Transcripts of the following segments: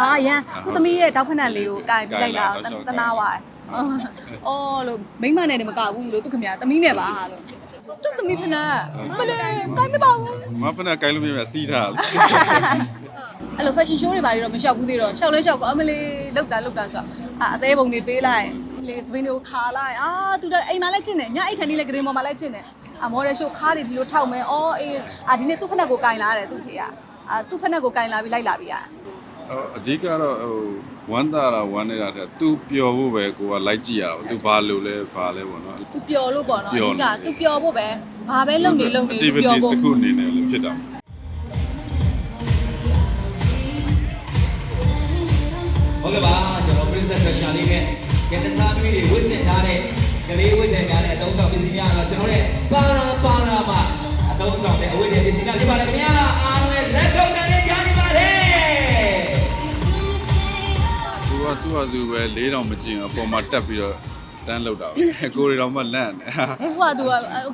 အာရန်သူသမီးရဲ့တောက်ဖက်နှံလေးကိုကင်ပြလိုက်လာကိုင်လာတနာဝါအော်လို့မိမနဲ့နေမကဘူးလို့သူခင်ဗျာသမီးနဲ့ပါလို့သူသမီးဖက်နှံမလဲကင်မပါဘူးမဖနာကိုင်းလို့မရမစီးထားတယ်အဲ့လို fashion show တွေဘာတွေတော့မလျှောက်ဘူးသေးတော့ရှောက်လဲရှောက်ကောအမလေးလောက်တာလောက်တာဆိုတော့အာအသေးပုံတွေပေးလိုက်လေစပင်းတွေကိုခါလိုက်အာသူတော့အိမ်မှာလည်းကျင့်တယ်ညအိမ်ခန်းလေးလည်းဂရင်ပေါ်မှာလည်းကျင့်တယ်အမော်ရရှိုးခါးတွေဒီလိုထောက်မယ်အော်အေးအာဒီနေ့သူ့ဖက်နှံကိုကင်လာတယ်သူ့ဖေကအာသူ့ဖက်နှံကိုကင်လာပြီးလိုက်လာပြီးอ่ะဟို အဓိကတော့ဟိုဝမ်းသာတာဝမ်းနေတာတဲ့သူပျော်ဖို့ပဲကိုကလိုက်ကြည့်ရအောင်သူဘာလို့လဲဘာလဲပေါ့နော် သူပျော်လို့ပေါ့နော်အပျော်ဓိကသူပျော်ဖို့ပဲဘာပဲလုပ်နေလုပ်နေသူပျော် activities ဖို့တစ်ခုအနေနဲ့လည်းဖြစ်တာဟုတ်ကဲ့ပါကျွန်တော် Princess Fashion လေးနဲ့ကက်တနာမီတွေဝတ်ဆင်ထားတဲ့ကလေးဝတ်တယ်များတဲ့အတုံးဆောင်ပစ္စည်းများတော့ကျွန်တော်ရဲ့ပါရာပါရာမှာအတုံးဆောင်တဲ့အဝတ်တယ်ပစ္စည်းများဖြစ်ပါတယ်ခင်ဗျာအား သူကသူ့ဟာသူပဲလေးတောင်မကြည့်ဘူးအပေါ်မှာတက်ပြီးတော့တန်းလောက်တာပဲကိုရီတော်မှလန့်တယ်ဟိုကသူက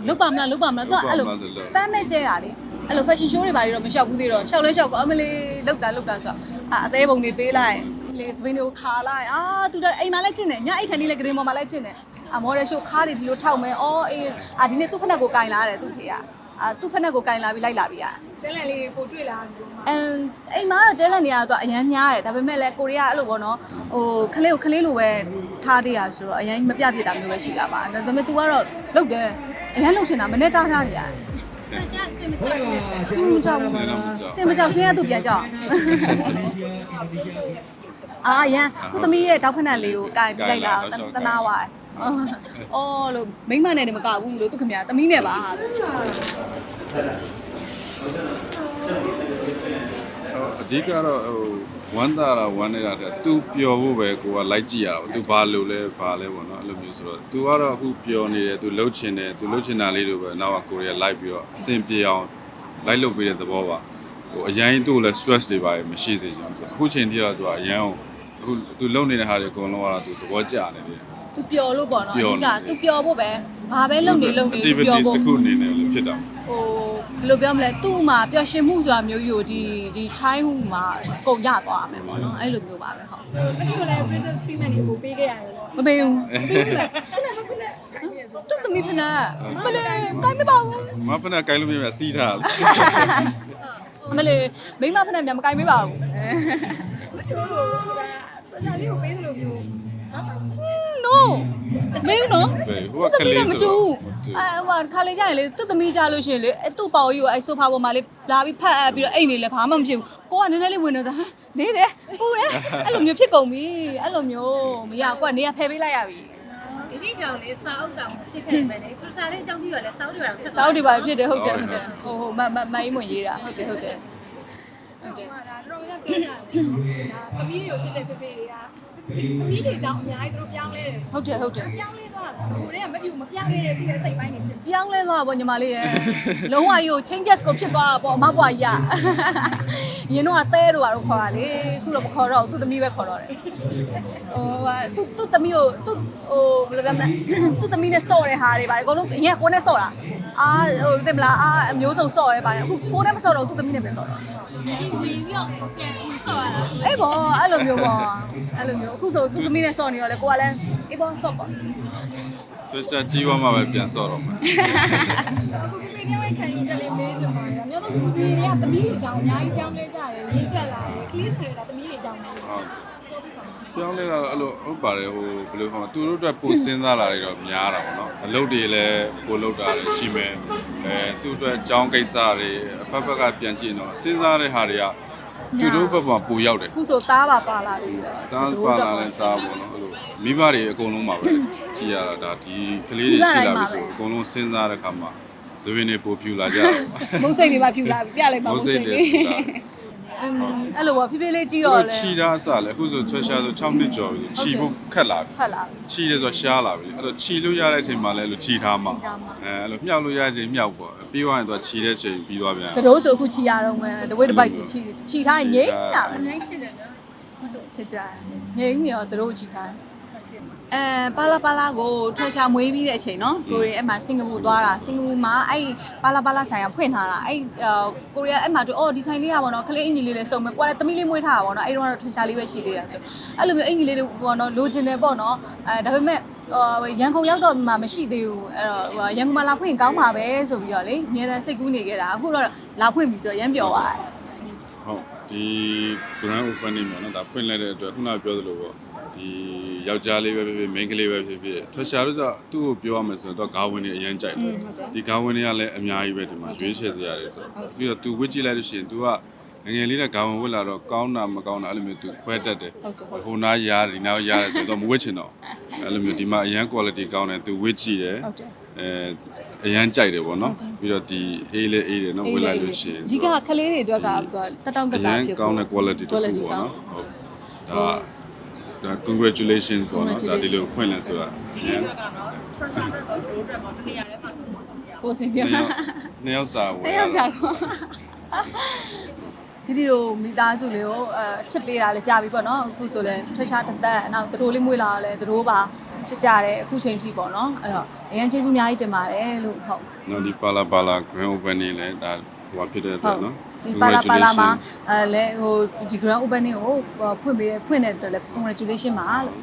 လုတ်ပါမလားလုတ်ပါမလားသူကအဲ့လိုလုတ်ပါမလားဆိုလို့ပန်းမဲ့ကျဲတာလေအဲ့လို fashion show တွေဘာတွေတော့မလျှောက်ဘူးသေးတော့ရှောက်လဲရှောက်ကောအမလေးလုတ်တာလုတ်တာဆိုတော့အာအသေးပုံတွေပေးလိုက်လေစပင်းတွေကိုခါလိုက်အာသူတော့အိမ်မှာလည်းကျင့်တယ်ညအိမ်ခန်းလေးလည်းဂရင်ပေါ်မှာလည်းကျင့်တယ်အမော်ရရှိုးခါးတွေဒီလိုထောက်မယ်အော်အေးအာဒီနေ့သူ့ဖက်နှက်ကိုကင်လာတယ်သူ့ဖေကအာသူ့ဖက်နှက်ကိုကင်လာပြီးလိုက်လာပြီးอ่ะ တဲလန်လေးကိုတွေ့လာတယ်မှာအမ်အိမ်မှာတော့တဲလက်နေရတော့အရန်များတယ်ဒါပေမဲ့လည်းကိုရီးယားအဲ့လိုပေါ့နော်ဟိုခလေးကိုခလေးလိုပဲထားသေးရဆိုတော့အရန်မပြပြတာမျိုးပဲရှိတာပါဒါပေမဲ့ तू ကတော့လုတ်တယ်အရန်လုတ်ချင်တာမနဲ့တားထားနေရတယ်ဖက်ရှင်စင်မကြောက်ဘူးဘူးမကြောက်ဘူးစင်တော့မကြောက်စင်မကြောက်စင်ရသူပြန်ကြောက်အာရန်သူသမီးရဲ့တောက်ဖက်နှံလေးကိုကင်ပြလိုက်လာတနာဝါအော်လို့မိမနဲ့နေမကဘူးလို့သူခင်ဗျာသမီးနဲ့ပါလို့ဟို အဓိကတော့ဟိုဝမ်းသာတာဝမ်းနေတာတဲ့သူပျော်ဖို့ပဲကိုကလိုက်ကြည့်ရအောင်သူဘာလို့လဲဘာလဲပေါ့နော်အဲ့လိုမျိုးဆိုတော့သူကတော့အခုပျော်နေတယ်သူလှုပ်ချင်တယ်သူလှုပ်ချင်တာလေးတွေပဲနောက်ကကိုရီးယားလိုက်ပြီးတော့အဆင်ပြေအောင်လိုက်လုပ်ပေးတဲ့သဘောပါဟိုအရင်သူ့ကိုလည်း stress တွေပါမရှိစေချင်ဘူးဆိုတော့အခုချိန်ထိကတော့သူကအရန်အခုသူလုံနေတဲ့ဟာတွေအကုန်လုံးကတော့သူသဘောကျနေတယ်သူပျော်လို့ပေါ့နော်အပျော်ဓိနေကသူပျော်ဖို့ပဲဘာပဲလုပ်နေလုပ်နေသူပျော် activities ဖို့တစ်ခုအနေနဲ့လည်း ဖြစ်တာဟိုဘယ်လိုပြောမလဲသူ့မှာပျော်ရွှင်မှုဆိုတာမျိုးယူဒီဒီ child ဟူမှာကုန်ရသွားမယ်ပေါ့နော်အဲ့လိုမျိုးပါပဲဟုတ်ဟိုတတိယလည်း princess treatment တွေကိုပေးခဲ့ရတယ်လို့မပေးဘူးခုနကခုနကိုင်းနေဆိုသူ့သမီးဖနာမလဲကိုင်းမပါဘူးမဖနာကိုင်းလို့မရမစီးထားတယ်မလဲမိမဖနာမြန်မကိုင်းမပါဘူးမပြောလို့ကဖက်ရှင်လေးကိုပေးသလိုမျိုးနော် no မင်းနော်ဟိုကကလေးမဆိုတူတော့အဲဟိုခါလေးကြရင်လေသူ့သမီးကြလို့ရှိရင်လေအဲသူ့ပေါကြီးကိုအဲဆိုဖာပေါ်မှာလေလာပြီးဖတ်အပ်ပြီးတော့အိတ်နေလဲဘာမှမဖြစ်ဘူးကိုကနည်းနည်းလေးဝင်နေစားဟမ်နေတယ်ပူတယ်အဲ့လိုမျိုးဖြစ်ကုန်ပြီအဲ့လိုမျိုးမရကိုကနေရဖယ်ပေးလိုက်ရပြီဒီနေ့ကြောင့်လေစာအုပ်တောင်ဖြစ်ခဲ့မယ်လေထူစာလေးအကြောင်းပြီးတော့လေစာအုပ်တွေတော့ဖြစ်စောက်တွေပါဖြစ်တယ်ဟုတ်တယ်ဟုတ်တယ်ဟိုဟိုမမမိုင်းမွန်ရေးတာဟုတ်တယ်ဟုတ်တယ်ဟုတ်တယ်ဒါတော့လည်းပြောတာဒါသမီးတွေကိုချစ်တဲ့ဖေဖေတွေက သမီးတွေကြောင့်အများကြီးတို့ပြောင်းလဲတယ်ဟုတ်တယ်ဟုတ်တယ်ပြောင်းလဲ သွားတာကိုတွေကမတူမပြောင်းလဲတဲ့သူရဲ့စိတ်ပိုင်းတွေဖြစ်ပြောင်းလဲသွားတာပေါ့ညီမလေးရယ်လုံးဝကြီးကို changes ကိုဖြစ်သွားတာပေါ့အမဘွားကြီးကရင်တော့အသေးတို့ကတော့ခေါ်တာလေခုတော့မခေါ်တော့ဘူးသူ့သမီးပဲခေါ်တော့တယ်ဟိုဟာသူ့သူ့သမီးကိုသူ့ဟိုဘယ်လိုပြောမလဲသူ့သမီးနဲ့စော့တဲ့ဟာတွေပါအကုန်လုံးအရင်ကကိုနဲ့စော့တာအာဟိုသိမလားအာအမျိုးစုံစော့ရဲပါအခုကိုနဲ့မစော့တော့သူ့သမီးနဲ့ပဲစော့တော့ဒီဝင်ပြီးတော့ပြန်ဝင်ဆော့ရတာအေးပေါ့အဲ့လိုမျိုးပေါ့အဲ့လိုမျိုးအခုဆိုသူ့သမီးနဲ့စော့နေတော့လေကိုကလည်းအေးပေါ့စော့ပေါ့ သူစားကြီးွားမှပဲပြန်စော့တော့မှာအခုဖေဖေတွေခံယူချက်လေးမေးချင်ပါတယ်အများဆုံးဖေဖေတွေကသမီးတွေကြောင့်အများကြီးပြောင်းလဲကြတယ်ရင်းချက်လာတယ်ကလေးဆယ်တာသမီးတွေကြောင့်လည်းဟုတ်ပြောင်းလဲတာအဲ့လိုဟုတ်ပါတယ်ဟိုဘယ်လိုခေါ်မလဲသူတို့အတွက်ပိုစဉ်းစားလာတွေတော့များတာပေါ့နော်အလုပ်တွေလည်းပိုလုပ်တာလည်းရှိမယ်အဲသူ့အတွက်ကြောင်းကိစ္စတွေအဖက်ဖက်ကပြန်ကြည့်တော့စဉ်းစားတဲ့ဟာတွေက သူတို့ဘက်မှာပိုရောက်တယ်အခုဆိုသားပါပါလာပြီဆိုတော့တားပါလာတဲ့စားပေါ့နော်အဲ့လိုမိဘတွေအကုန်လုံးပါပဲကြည်ရတာဒါဒီကလေးတွေရှိလာပြီဆိုအကုန်လုံးစဉ်းစားတဲ့ခါမှာသပင်းတွေပိုဖြူလာကြတော့မုံစိတ်တွေပါဖြူလာပြီပြလိုက်ပါမုမုံတ်စိစိတ်တ်တွေတွေဖြူလာအင်းအဲ့လိုပေါ့ဖြည်းဖြည်းလေးကြည့်တော့တော့လေခြီတာအစလည်းအခုဆိုထွက်ရှာဆို6နှစ်ကျော်ပြီခြီဖို့ခက်လာပြီဖတ်လာပြီခြီတယ်ဆိုရှားလာပြီအဲ့တော့ခြီလို့ရတဲ့အချိန်မှာလည်းအဲ့လိုခြီထားမှာခြီထားမှာအဲအဲ့လိုမြောက်လို့ရတဲ့အချိန်မြောက်ပေါ့ ပြီးသွားရင်တော့ခြီတဲ့ချိန်ပြီးသွားပြန် တတိုးဆိုအခုချီရတော့မယ်တဝိတ်တစ်ပိုက်ချီချီချီထားရင်ငိမ့်တာပဲ အများကြီးချစ်တယ်နော် ချစ်ကြတယ်ငိမ့်နေတော့တတိုးချီထားတယ် အဲပါလာပါလာကိုထွက်ရှာမွေးပြီးတဲ့အချိန်เนาะကိုရီအဲ့မှာစင်ကာပူသွားတာစင်ကာပူမှာအဲ့ပါလာပါလာဆိုင်ကဖွင့်ထားတာအဲ့ကိုရီးယားအဲ့မှာတို့အော်ဒီဆိုင်လေးကပေါ့နော်ခလေးအင်ဂျီလေးလေးစုံမယ်ကိုကလည်းသမီးလေးမွေးထားတာပေါ့နော်အဲ့တော့ကတော့ထွက်ရှာလေးပဲရှိသေးတာဆိုအဲ့လိုမျိုးအင်ဂျီလေးတွေပေါ့နော်လိုချင်တယ်ပေါ့နော်အဲဒါပေမဲ့ ဟိုရန်ကုန်ရောက်တော့မှမရှိသေးဘူးအဲ့တော့ရန်ကုန်မှာလာဖွင့်ကောင်းပါပဲဆိုပြီးတော့လေအများတန်းစိတ်ကူးနေခဲ့တာအခုတော့လာဖွင့်ပြီဆိုတော့ရမ်းပျော်သွားတယ်ဟုတ်ဒီ grand opening ပေါ့နော်ဒါဖွင့်လိုက်တဲ့အတွက်ခုနကပြောသလိုပေါ့ဒီယောက်ျားလေးပဲဖြစ်ဖြစ် main ကလေးပဲဖြစ်ဖြစ်ထွက်ရှာလို့ဆိုသူ့ကိုပြောရမယ်ဆိုတော့ဂါဝင်တွေအရင်ကြိုက်တယ်ဒီဂါဝင်တွေကလည်းအများကြီးပဲဒီမှာရွေးချယ်စရာတွေဆိုတော့ပြီးတော့ तू ဝစ်ကြည့်လိုက်လို့ရှိရင် तू က ငယ်ငယ်လေးနဲ့ဂါဝင်ဝစ်လာတော့ကောင်းတာမကောင်းတာအဲ့လိုမျိုး तू ခွဲတတ်တယ်ဟုတ်တယ်ဟုတ်တယ်ဟိုနားရားဒီနားရားတယ်ဆိုတော့မဝစ်ချင်တော့အဲ့လိုမျိုးဒီမှာအရန် quality ကောင်းတယ် तू ဝစ်ကြည့်တယ်ဟုတ်တယ်အဲအရန်ကြိုက်တယ်ပေါ့နော်ပြီးတော့ဒီအေးလေးအေးတယ်နော်ဝစ်လိုက်လို့ရှိရင်ဒီကခလေးတွေအတွက်ကတက်တောင့်တအက်ရတာန်ဖြစ်ကောင်းတဲ့ quality တစ်ခု quality ပေါ့ကောင်းနော်ဟုတ်ဒါဒါ congratulations ပေါ့နော်ဒါဒီလိုဖွင့်လဲဆိုတာအရန်ပိုစင်ပြနှစ်ယောက်နှစ်ယောက်စာဝယ်တယောက်စားကော ဒီဒီတို့မိသားစုလေးကိုအဲချစ်ပေးတာလည်းကြာပြီပေါ့နော်အခုဆိုလည်းထွက်ရှားတသက်နောက်သူတို့လေးမွေးလာလည်းသူတို့ပါချစ်ကြတယ်အခုချိန်ထိပေါ့နော်အဲ့တော့အရင်ကျေးဇူးအများကြီးတင်ပါတယ်လို့ဟုတ်နော်ဒီပါလာပါလာ grand opening လဲဒါဟိုဖြစ်တဲ့အတွက်နော်ဒီပါလာပါလာမှာအဲလဲဟိုဒီ grand opening ကိုဖွင့်ပေးဖွင့်တဲ့အတွက်လဲ congratulation ပါလို့